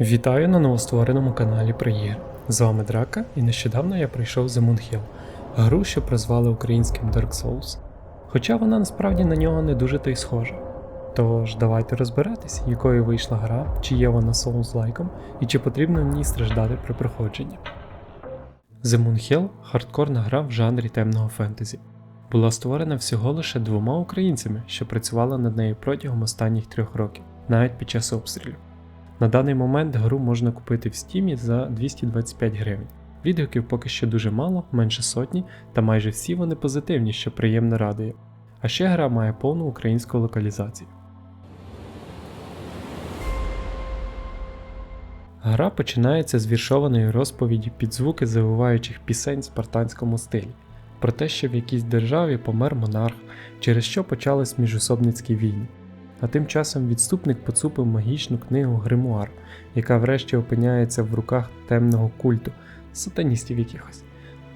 Вітаю на новоствореному каналі ігри. З вами Драка, і нещодавно я прийшов за Moonhill, гру, що призвали українським Dark Souls. Хоча вона насправді на нього не дуже та й схожа. Тож давайте розбиратись, якою вийшла гра, чи є вона Souls-лайком, і чи потрібно в ній страждати при проходженні. The Moonhill – хардкорна гра в жанрі темного фентезі. Була створена всього лише двома українцями, що працювали над нею протягом останніх трьох років, навіть під час обстрілів. На даний момент гру можна купити в стімі за 225 гривень. Відгуків поки що дуже мало, менше сотні, та майже всі вони позитивні, що приємно радує. А ще гра має повну українську локалізацію. Гра починається з віршованої розповіді під звуки завиваючих пісень в спартанському стилі, про те, що в якійсь державі помер монарх, через що почались міжособницькі війни. А тим часом відступник поцупив магічну книгу Гримуар, яка врешті опиняється в руках темного культу, сатаністів якихось.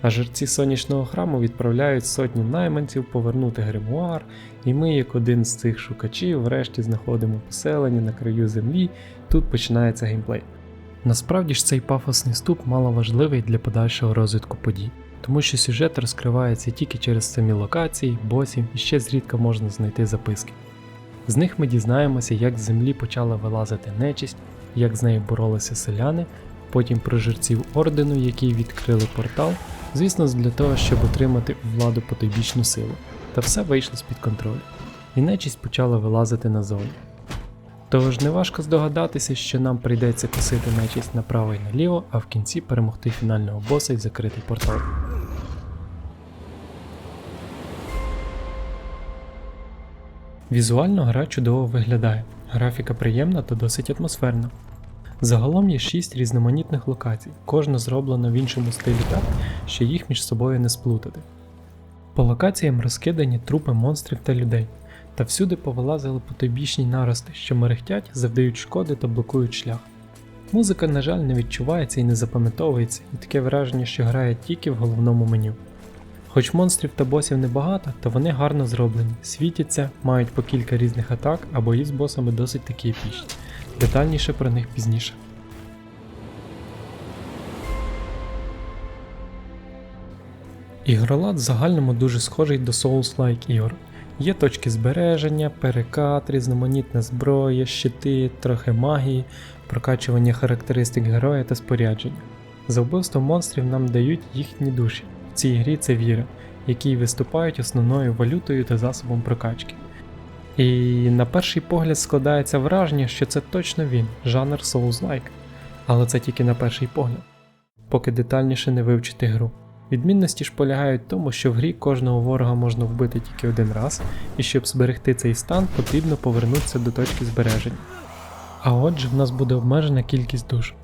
А жерці сонячного храму відправляють сотні найманців повернути гримуар, і ми, як один з цих шукачів, врешті знаходимо поселення на краю землі, тут починається геймплей. Насправді ж цей пафосний ступ мало важливий для подальшого розвитку подій, тому що сюжет розкривається тільки через самі локації, босів і ще зрідка можна знайти записки. З них ми дізнаємося, як з землі почала вилазити нечисть, як з нею боролися селяни, потім про жерців ордену, які відкрили портал, звісно, для того, щоб отримати у владу потойбічну силу. Та все вийшло з-під контролю. І нечисть почала вилазити назовні. Тож неважко здогадатися, що нам прийдеться косити нечисть направо і наліво, а в кінці перемогти фінального боса і закрити портал. Візуально гра чудово виглядає, графіка приємна та досить атмосферна. Загалом є 6 різноманітних локацій, кожна зроблена в іншому стилі так, що їх між собою не сплутати. По локаціям розкидані трупи монстрів та людей, та всюди повилазили потойбічні нарости, що мерехтять, завдають шкоди та блокують шлях. Музика, на жаль, не відчувається і не запам'ятовується, і таке враження, що грає тільки в головному меню. Хоч монстрів та босів небагато, то вони гарно зроблені, світяться, мають по кілька різних атак, а бої з босами досить такі епічні. Детальніше про них пізніше. Ігролад в загальному дуже схожий до Souls-like ігор. Є точки збереження, перекат, різноманітна зброя, щити, трохи магії, прокачування характеристик героя та спорядження. За вбивство монстрів нам дають їхні душі. Цій грі це віра, які виступають основною валютою та засобом прокачки. І на перший погляд складається враження, що це точно він, жанр Souls-like. Але це тільки на перший погляд, поки детальніше не вивчити гру. Відмінності ж полягають в тому, що в грі кожного ворога можна вбити тільки один раз, і щоб зберегти цей стан, потрібно повернутися до точки збереження. А отже, в нас буде обмежена кількість душ.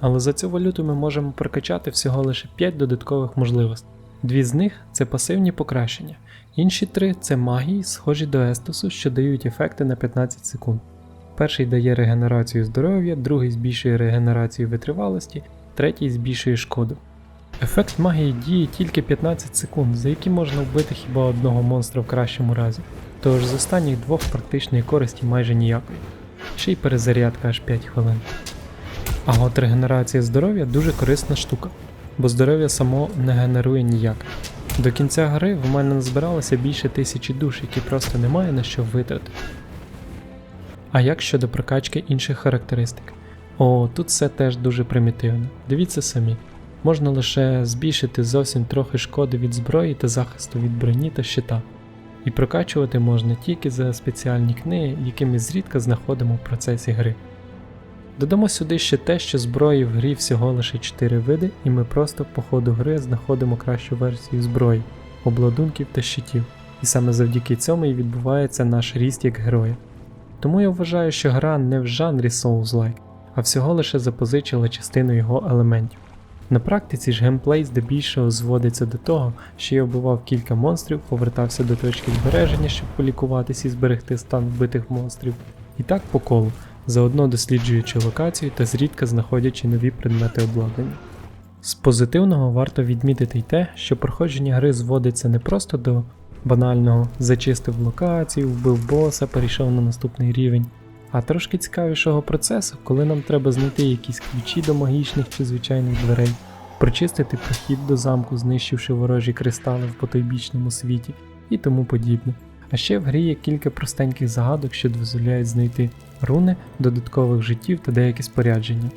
Але за цю валюту ми можемо прокачати всього лише 5 додаткових можливостей. Дві з них це пасивні покращення, інші три це магії, схожі до Естосу, що дають ефекти на 15 секунд. Перший дає регенерацію здоров'я, другий збільшує регенерацію витривалості, третій збільшує шкоду. Ефект магії діє тільки 15 секунд, за які можна вбити хіба одного монстра в кращому разі, тож з останніх двох практичної користі майже ніякої, ще й перезарядка аж 5 хвилин. А от регенерація здоров'я дуже корисна штука, бо здоров'я само не генерує ніяк. До кінця гри в мене назбиралося більше тисячі душ, які просто немає на що витратити. А як щодо прокачки інших характеристик? О, тут все теж дуже примітивно. Дивіться самі. Можна лише збільшити зовсім трохи шкоди від зброї та захисту від броні та щита. І прокачувати можна тільки за спеціальні книги, які ми зрідка знаходимо в процесі гри. Додамо сюди ще те, що зброї в грі всього лише 4 види, і ми просто по ходу гри знаходимо кращу версію зброї, обладунків та щитів. І саме завдяки цьому і відбувається наш ріст як героя. Тому я вважаю, що гра не в жанрі Souls-like, а всього лише запозичила частину його елементів. На практиці ж геймплей здебільшого зводиться до того, що я вбивав кілька монстрів, повертався до точки збереження, щоб полікуватись і зберегти стан вбитих монстрів. І так по колу, заодно досліджуючи локацію та зрідка знаходячи нові предмети обладнання. З позитивного варто відмітити й те, що проходження гри зводиться не просто до банального зачистив локацію, вбив боса, перейшов на наступний рівень, А трошки цікавішого процесу, коли нам треба знайти якісь ключі до магічних чи звичайних дверей, прочистити прохід до замку, знищивши ворожі кристали в потойбічному світі і тому подібне. А ще в грі є кілька простеньких загадок, що дозволяють знайти руни, додаткових життів та деякі спорядження.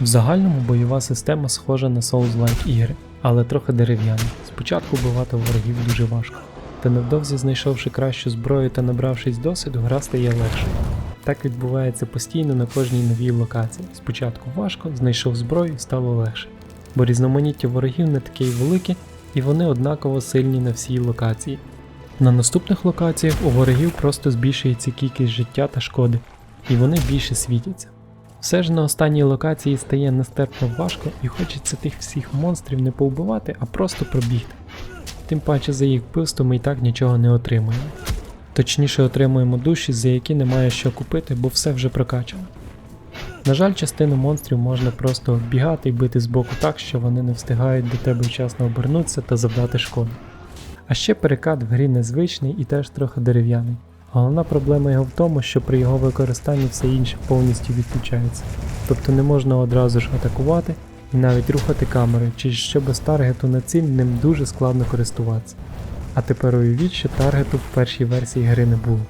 В загальному бойова система схожа на Souls-like ігри, але трохи дерев'яна. Спочатку бивати ворогів дуже важко, та невдовзі знайшовши кращу зброю та набравшись досвіду, гра стає легшою. Так відбувається постійно на кожній новій локації. Спочатку важко, знайшов зброю, стало легше. Бо різноманіття ворогів не таке й велике, і вони однаково сильні на всій локації. На наступних локаціях у ворогів просто збільшується кількість життя та шкоди, і вони більше світяться. Все ж на останній локації стає нестерпно важко і хочеться тих всіх монстрів не повбивати, а просто пробігти. Тим паче за їх вбивство ми і так нічого не отримуємо. Точніше отримуємо душі, за які немає що купити, бо все вже прокачано. На жаль, частину монстрів можна просто оббігати і бити з боку так, що вони не встигають до тебе вчасно обернутися та завдати шкоду. А ще перекат в грі незвичний і теж трохи дерев'яний. Головна проблема його в тому, що при його використанні все інше повністю відключається. Тобто не можна одразу ж атакувати і навіть рухати камерою, чи що без таргету на ціль ним дуже складно користуватися. А тепер уявіть, що таргету в першій версії гри не було.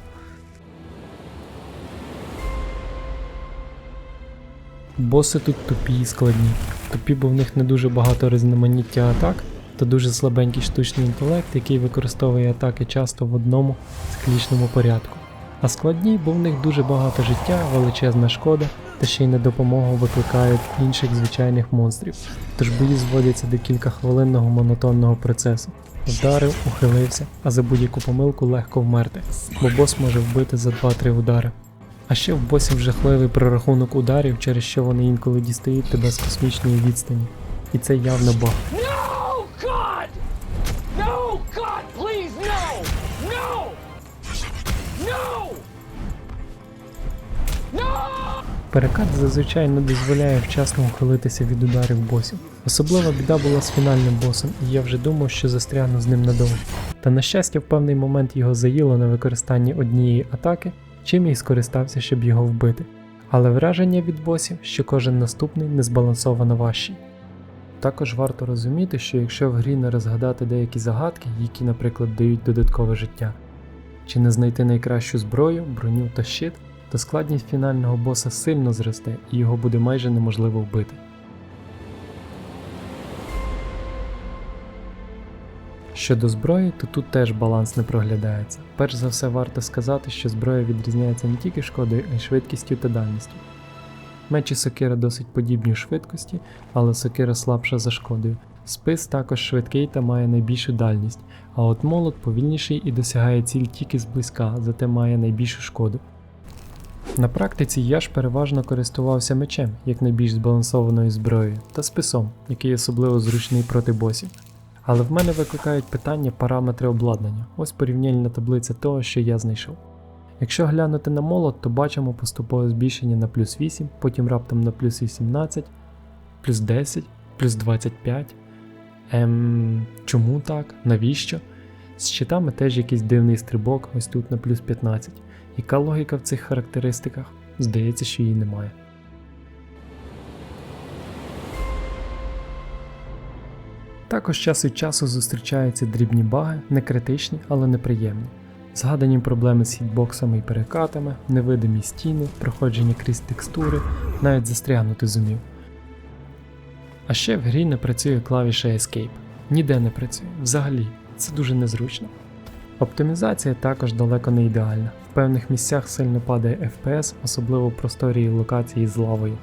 Боси тут тупі і складні. Тупі, бо в них не дуже багато різноманіття атак та дуже слабенький штучний інтелект, який використовує атаки часто в одному циклічному порядку. А складні, бо в них дуже багато життя, величезна шкода, та ще й на допомогу викликають інших звичайних монстрів. Тож бої зводяться до кількахвилинного монотонного процесу. Вдарив, ухилився, а за будь-яку помилку легко вмерти, бо бос може вбити за 2-3 удари. А ще в босів жахливий прорахунок ударів, через що вони інколи дістають тебе з космічної відстані. І це явно баг. Перекат зазвичай не дозволяє вчасно ухилитися від ударів босів. Особлива біда була з фінальним босом, і я вже думав, що застрягну з ним надовго. Та на щастя, в певний момент його заїло на використанні однієї атаки, чим й скористався, щоб його вбити. Але враження від босів, що кожен наступний незбалансовано важчий. Також варто розуміти, що якщо в грі не розгадати деякі загадки, які, наприклад, дають додаткове життя, чи не знайти найкращу зброю, броню та щит, то складність фінального боса сильно зросте і його буде майже неможливо вбити. Щодо зброї, то тут теж баланс не проглядається. Перш за все варто сказати, що зброя відрізняється не тільки шкодою, а й швидкістю та дальністю. Меч і сокира досить подібні у швидкості, але сокира слабша за шкодою. Спис також швидкий та має найбільшу дальність, а от молот повільніший і досягає ціль тільки зблизька, зате має найбільшу шкоду. На практиці я ж переважно користувався мечем, як найбільш збалансованою зброєю, та списом, який особливо зручний проти босів. Але в мене викликають питання параметри обладнання, ось порівняльна таблиця того, що я знайшов. Якщо глянути на молот, то бачимо поступове збільшення на плюс 8, потім раптом на плюс 18, плюс 10, плюс 25. Ем, чому так? Навіщо? З щитами теж якийсь дивний стрибок, ось тут на плюс 15. Яка логіка в цих характеристиках? Здається, що її немає. Також час від часу зустрічаються дрібні баги, не критичні, але неприємні. Згадані проблеми з хітбоксами і перекатами, невидимі стіни, проходження крізь текстури, навіть застрягнути зумів. А ще в грі не працює клавіша Escape. Ніде не працює, взагалі, це дуже незручно. Оптимізація також далеко не ідеальна. В певних місцях сильно падає FPS, особливо в просторі локації з лавою.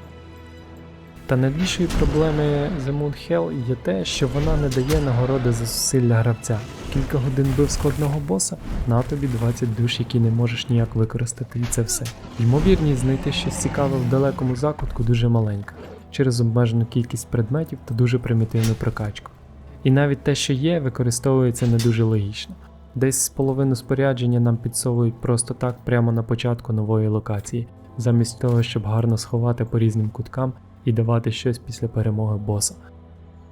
Та найбільшою проблемою The Moon Hell є те, що вона не дає нагороди за зусилля гравця. Кілька годин бив складного боса, на тобі 20 душ, які не можеш ніяк використати, і це все. Ймовірність знайти щось цікаве в далекому закутку дуже маленька, через обмежену кількість предметів та дуже примітивну прокачку. І навіть те, що є, використовується не дуже логічно. Десь з половину спорядження нам підсовують просто так прямо на початку нової локації, замість того, щоб гарно сховати по різним куткам і давати щось після перемоги боса.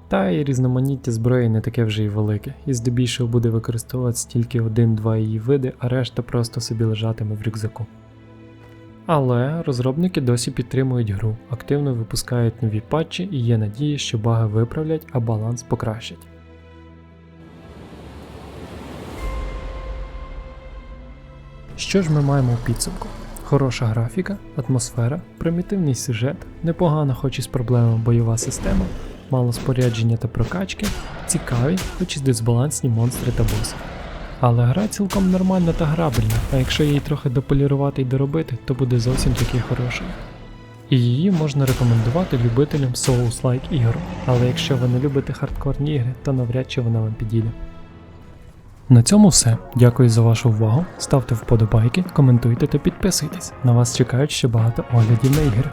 Та й різноманіття зброї не таке вже й велике, і здебільшого буде використовуватися тільки один-два її види, а решта просто собі лежатиме в рюкзаку. Але розробники досі підтримують гру, активно випускають нові патчі і є надія, що баги виправлять, а баланс покращать. Що ж ми маємо у підсумку? Хороша графіка, атмосфера, примітивний сюжет, непогана, хоч і з проблемами бойова система, мало спорядження та прокачки, цікаві, хоч і дисбалансні монстри та боси. Але гра цілком нормальна та грабельна, а якщо її трохи дополірувати і доробити, то буде зовсім таки хорошою. І її можна рекомендувати любителям Souls-like ігор, але якщо ви не любите хардкорні ігри, то навряд чи вона вам підійде. На цьому все. Дякую за вашу увагу. Ставте вподобайки, коментуйте та підписуйтесь. На вас чекають ще багато оглядів на ігри.